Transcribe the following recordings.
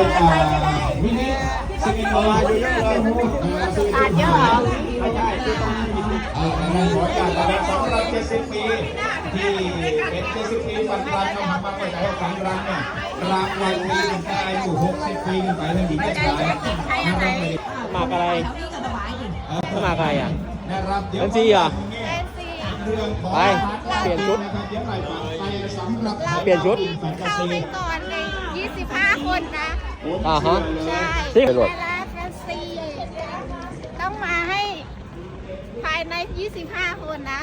อ่าวินิจสิริโอดูเรื่องเลยอ่านเยอะเหรอไม่ใช่ต้องอ่าในขอการนะครับสำหรับ70ปีที่เป็น70ปีฝันรันนำมาเปิดให้ฝันรันเนี่ยรางวัลมีถึงอายุ60ปีขึ้นไปทั้งหญิงและชายนะครับหมากอะไรมัครอะไรอะเดี๋ยวเป็นซี่เหรอเรื่องของไปเปลี่ยนชุดเปลี่ยนชุดแฟนตาเข้าไปก่อนเลย25 คนนะ อ่าฮะ ใช่ที่แต่ไปโหลดละแฟนซีต้องมาให้ภายใน 25 คนนะ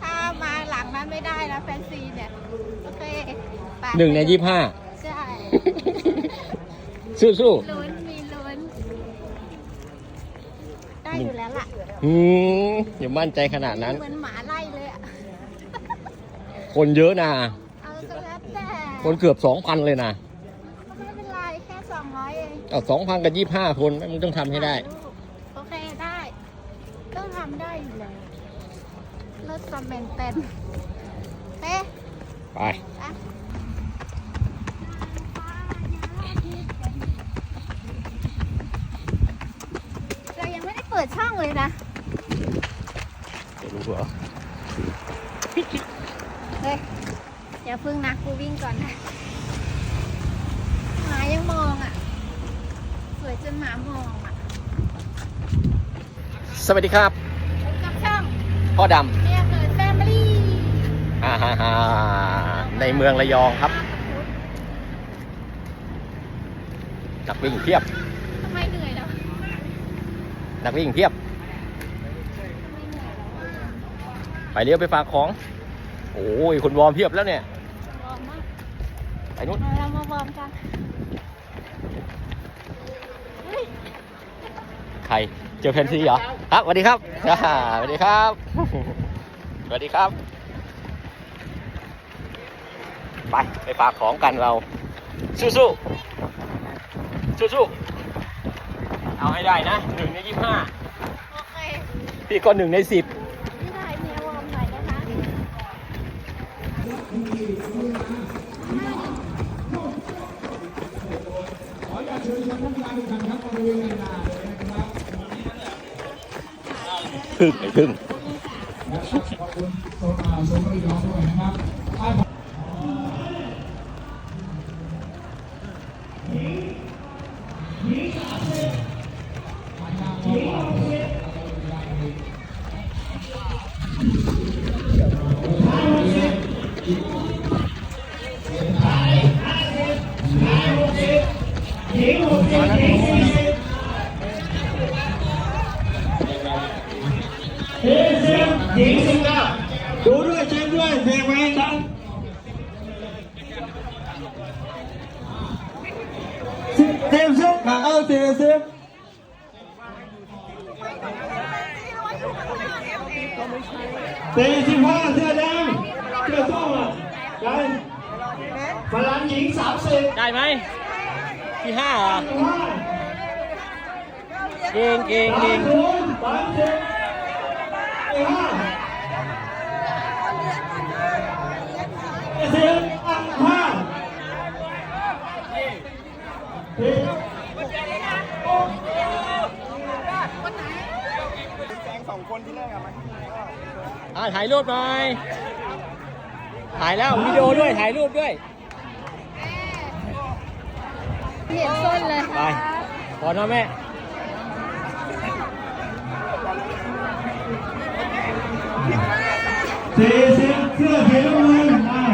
ถ้ามาหลังนั้นไม่ได้นะแฟนซีเนี่ย โอเคไปหนึ่งในยี่ห้า ใช่สู้สู้ลุ้นมีลุ้น ได้อยู่แล้วล่ะ ๆอืมอย่ามั่นใจขนาดนั้น เหมือนหมาไล่เลยอะคนเยอะนะ เอาก็แล้วแต่คนเกือบสองพันเลยนะ ไม่เป็นไรแค่ 200 เองเอาสองพันกับยี่ห้าคนมึงต้องทำให้ได้ โอเคได้ ต้องทำได้อยู่แล้วเลิศสมเป็นเป็นเต้ไปอะเรายังไม่ได้เปิดช่องเลยนะ เดี๋ยวรู้เหรอเฮ้ยอย่าพึ่งนะกูวิ่งก่อนนะหมายังมองอะ ส วยจนหมามองอะสวัสดีครับพบกับช่องพ่อดเมียเกิดแฟมิลี่ำอ่าฮ่าฮ่าในเมืองระยองครับนักวิ่งเพียบ ทำไมเหนื่อยแล้วนักวิ่งเพียบทำไมเหนื่อยแล้วไปเลี้ยวไปฝากของ โอ้ยคนวอร์มเพียบแล้วเนี่ย วอร์มมากไปนู้น เอาเรามาวอร์มกันเฮ้ย ใครเจอแฟนซีเหรอครับสวัสดีครับอ่าสวัสดีครับสวัสดีครับ ไปไปฝากของกันเรา สู้สู้สู้สู้ๆเอาให้ได้นะหนึ่งในยี่ห้าโอเคพี่ก็หนึ่งในสิบไม่ได้เมียวอร์มหน่อยได้ไหมครึ่ง ไอ้ครึ่ง ดู สี่สิบสี่สิบห้าเสื้อแดงเสื้อส้มอะไปพลังหญิงสามสิบได้ไหมที่ห้าเหรอห้าเก่งเก่งสาเก่มงศูนย์สามสิบห้าสิบห้า สิบอ่าถ่ายรูปหน่อย ถ่ายแล้ววิดีโอด้วย ถ่ายรูปด้วย เห็นส้นเลยไปพอเนาะแม่สี่สิบเสื้อสีน้ำเงินอ่า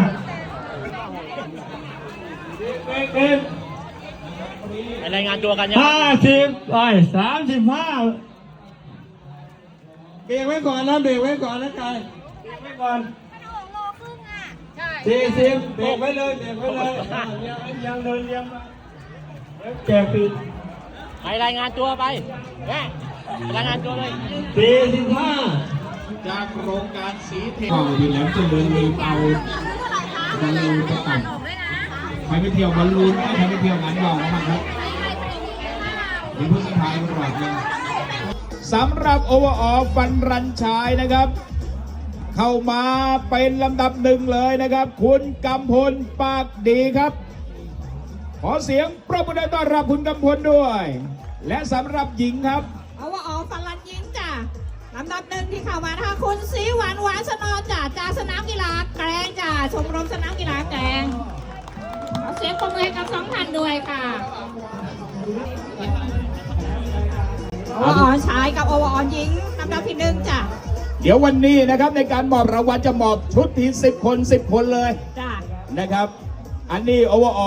เอ็กเอ็ก ไปรายงานตัวกันยังห้าสิบไปสามสิบห้าเบรกไว้ก่อนนะเบรกไว้ก่อนนะกายเบรกไว้ก่อนโลครึ่งอะใช่สี่สิบเบรกไว้เลยเบรกไว้เลยอ่ายังยังเดินเลี้ยงมาเดี๋ยวแจกปิดไปรายงานตัวไปแม่รายงานตัวเลยสี่สิบห้าจากโครงการสีเทาอยู่แหลมเจริญมีเตาบอลลูนจะต่ำ ใครไปเที่ยวบอลลูนไหมใครไปเที่ยวงานบอกมาครับมีผู้สุดท้ายก่อนเลยสำหรับโอเวอร์ออฟันรันชายนะครับ เข้ามาเป็นลำดับหนึ่งเลยนะครับ คุณกำพลปากดีครับ ขอเสียงปรบมือต้อนรับคุณกำพลด้วย และสำหรับหญิงครับเอาว่าออกฟันลันยิงจ้ะลำดับหนึ่งที่เข้ามานะคะคุณสีหวานหวานสนอจ้ะจากสนามกีฬาแกรงจ้ะชมรมสนามกีฬาแกรง เอาเสียงปรบมือให้กับสองท่านด้วยค่ะโอวออนชายกับโอวออนหญิงลำดับที่หนึ่งจ้ะเดี๋ยววันนี้นะครับในการมอบรางวัลจะมอบชุดที่10 คน 10 คนเลยจ้ะนะครับ อันนี้โอวอ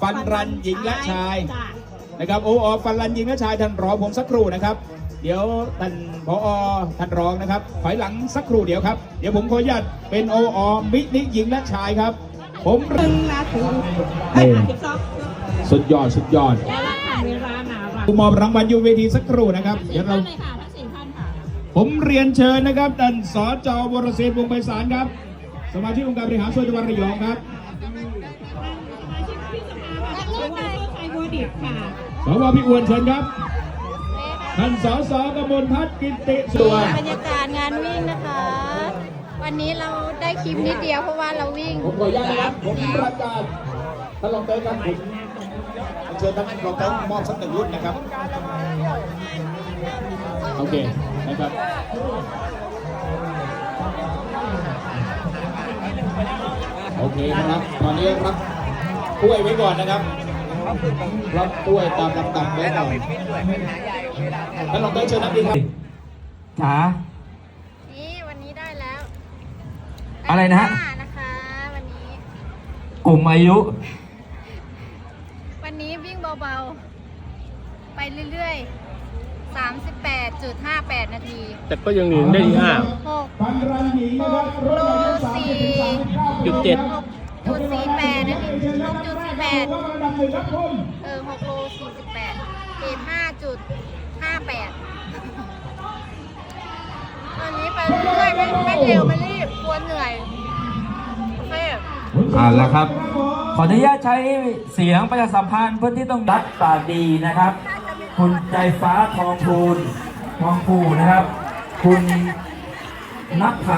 ฟันรันหญิงและชายจ้ะนะครับโอวอฟันรันหญิงและชายท่านรอผมสักครู่นะครับ เดี๋ยวท่านพอท่านรองนะครับถอยหลังสักครู่เดียวครับ เดี๋ยวผมขออนุญาตเป็นโอวอมินิหญิงและชายครับ ผมหนึ่งนาทีเอ้ยสิบสองสุดยอดสุดยอดและละค่ะเวลาหนารักมอบรางวัลอยู่เวทีสักครู่นะครับสี่เดี๋ยวท่าเรานเลยค่ะทั้งสี่ท่านค่ะผมเรียนเชิญนะครับท่านสจวรเศรษฐ์วงศ์ไพศาลครับสมาชิกองค์การบริหารส่วนจังหวัดระยองครับมาชิกพิสภาค่ะคุณดรชัยบัวดิบค่ะสวพี่อ้วนเชิญครับท่านสสกมลพัฒน์กิติสุวรรณบรรยากาศงานวิ่งนะคะ วันนี้เราได้คลิปนิดเดียวเพราะว่าเราวิ่ง ผมขออนุญาตนะครับผมประกาศท่านรองเต้ครับผมเชิญท่านรองเต้มอบสักหนึ่งรุ่นนะครับ โอเคนะครับโอเคนะครับ ตอนนี้รับถ้วยไว้ก่อนนะครับ รับถ้วยตามลำดับไว้ก่อนท่านรองเต้เชิญนักดีครับจ๋า นี่วันนี้ได้แล้ว อะไรนะฮะด้ห้านะคะวันนี้ กลุ่มอายุ วันนี้วิ่งเบาๆ ไปเรื่อยๆ 38.58 นาที แต่ก็ยังหนีได้ที่ห้า 6 พันรันหญิงนะครับรถหมายเลขสามเจ็ดสามเก้าจุดเจ็ดจุดสี่แปดนาทีหกจุดสี่แปดว่าอันดับหนึ่งครับผมเออหกโลสี่สิบแปดเกรดห้าจุดห้าแปดตอนนี้ไปเรื่อยๆไม่ไม่เร็วไม่รี บกลัวเหนื่อยโอเคอ่าแล้วครับ ขออนุญาตใช้เสียงประชาสัมพันธ์เพื่อที่ต้องรักตาดีนะครับ คุณใจฟ้าทองพูนทองภูนะครับ คุณนัทธ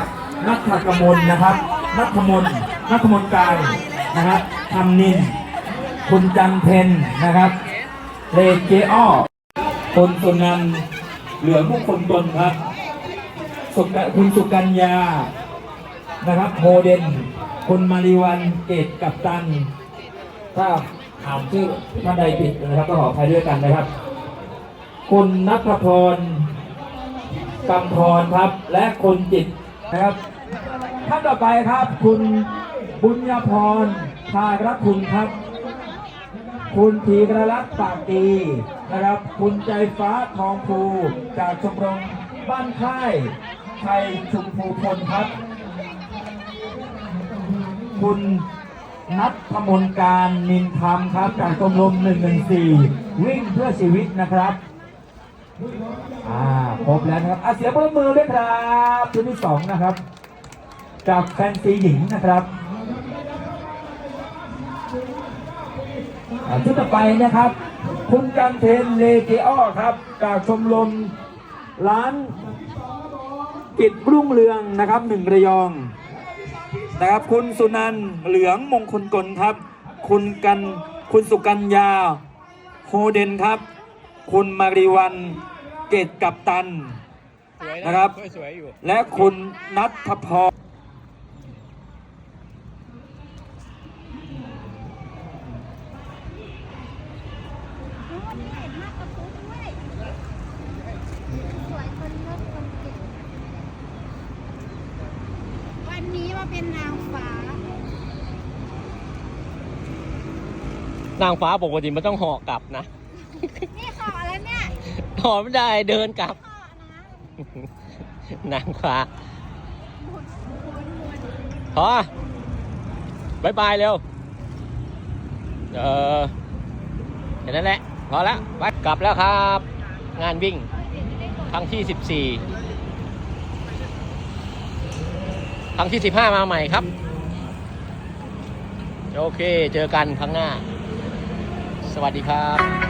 นัทธกมลนะครับ นัทมนนัทมนกายนะครับทำนิน คุณจันเพนนะครับ เลเจอ้อคนสุนันท์เหลืองมุคคลตนครับสุกคุณสุกัญญา นะครับโมเดน คุณมาริวันเกตกับตัน ถ้าอ่านชื่อท่านใดผิดนะครับก็ขออภัยด้วยกันนะครับ คุณนัทพรกำพรครับ และคุณจิตนะครับท่านต่อไปครับ คุณบุญญาพรทารคุณครับ คุณธีรรัตน์ปากดีนะครับ คุณใจฟ้าทองภูจากชมรมบ้านค่ายไทยชุมภูพลครับ คุณนัทธมนการนินธรรมครับ จากชมรม114 วิ่งเพื่อชีวิตนะครับ อ่าครบแล้วนะครับอะเสียงปรบมือด้วยครับชุดที่สองนะครับ จากแฟนซีหญิงนะครับชุดต่อไปนะครับ คุณกันเทนเลเกออครับ จากชมรมร้านกิจรุ่งเรืองนะครับหนึ่งระยอง นะครับ คุณสุนันท์เหลืองมงคลกลครับ คุณกันคุณสุกัญญาโฮเดนครับ คุณมาริวันเกตกับตันนะครับ สวยอยู่ และคุณนัทพรสวยคนเลิศคนเก่งวันนี้มา เป็นนางฟ้านางฟ้าปกติมันต้องห่อกลับนะนี่ขออะไรเนี่ยห่อไม่ได้เดินกลับ ขอนะนางฟ้าพอบายบายเร็ว เออแค่นั้นแหละ พอแล้วไปกลับแล้วครับ งานวิ่ง ครั้งที่ 14 ครั้งที่15มาใหม่ครับ โอเค เจอกันครั้งหน้า สวัสดีครับ